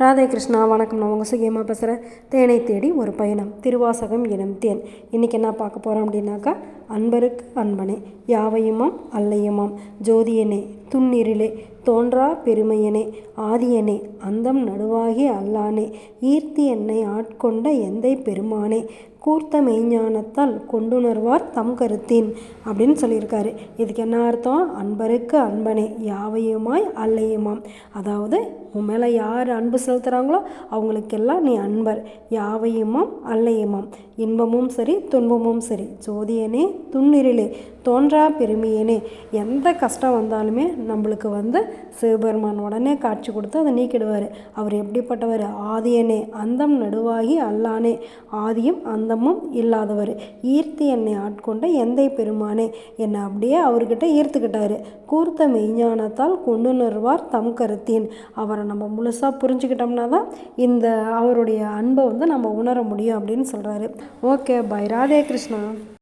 ராதே கிருஷ்ணா வணக்கம். நான் உங்கள் சுகியமாக பேசுகிறேன் தேனை தேடி ஒரு பயணம். திருவாசகம் எனும் தேன். இன்றைக்கி என்ன பார்க்க போகிறோம் அப்படின்னாக்கா அன்பருக்கு அன்பனே யாவையுமாம் அல்லையுமாம் ஜோதியனே துன்னிரிலே தோன்றா பெருமையனே ஆதியனே அந்தம் நடுவாகி அல்லானே ஈர்த்தி என்னை ஆட்கொண்ட எந்தை பெருமானே கூர்த்த மெய்ஞானத்தால் கொண்டுணர்வார் தம் கருத்தின் அப்படின்னு சொல்லியிருக்காரு. இதுக்கு என்ன அர்த்தம்? அன்பருக்கு அன்பனே யாவையுமாய் அல்லையுமாம். அதாவது உன் மேலே யார் அன்பு செலுத்துகிறாங்களோ அவங்களுக்கெல்லாம் நீ அன்பர் யாவையுமாம் அல்லையுமாம். இன்பமும் சரி துன்பமும் சரி. ஜோதியனே துண்ணிரிலே தோன்றா பெருமையனே. எந்த கஷ்டம் வந்தாலுமே நம்மளுக்கு வந்து சிவபெருமான் உடனே காட்சி கொடுத்து அதை நீக்கிடுவார். அவர் எப்படிப்பட்டவர்? ஆதியனே அந்தம் நடுவாகி அல்லானே. ஆதியும் அந்தமும் இல்லாதவர். ஈர்த்தி என்னை ஆட்கொண்ட எந்தை பெருமானே என்னை அப்படியே அவர்கிட்ட ஈர்த்துக்கிட்டாரு. கூர்த்த மெய்ஞானத்தால் கொண்டுணர்வார் தம் கருத்தின். அவரை நம்ம முழுசாக புரிஞ்சுக்கிட்டோம்னா தான் இந்த அவருடைய அன்பை வந்து நம்ம உணர முடியும் அப்படின்னு சொல்கிறாரு ஓகே பை. ராதே கிருஷ்ணா.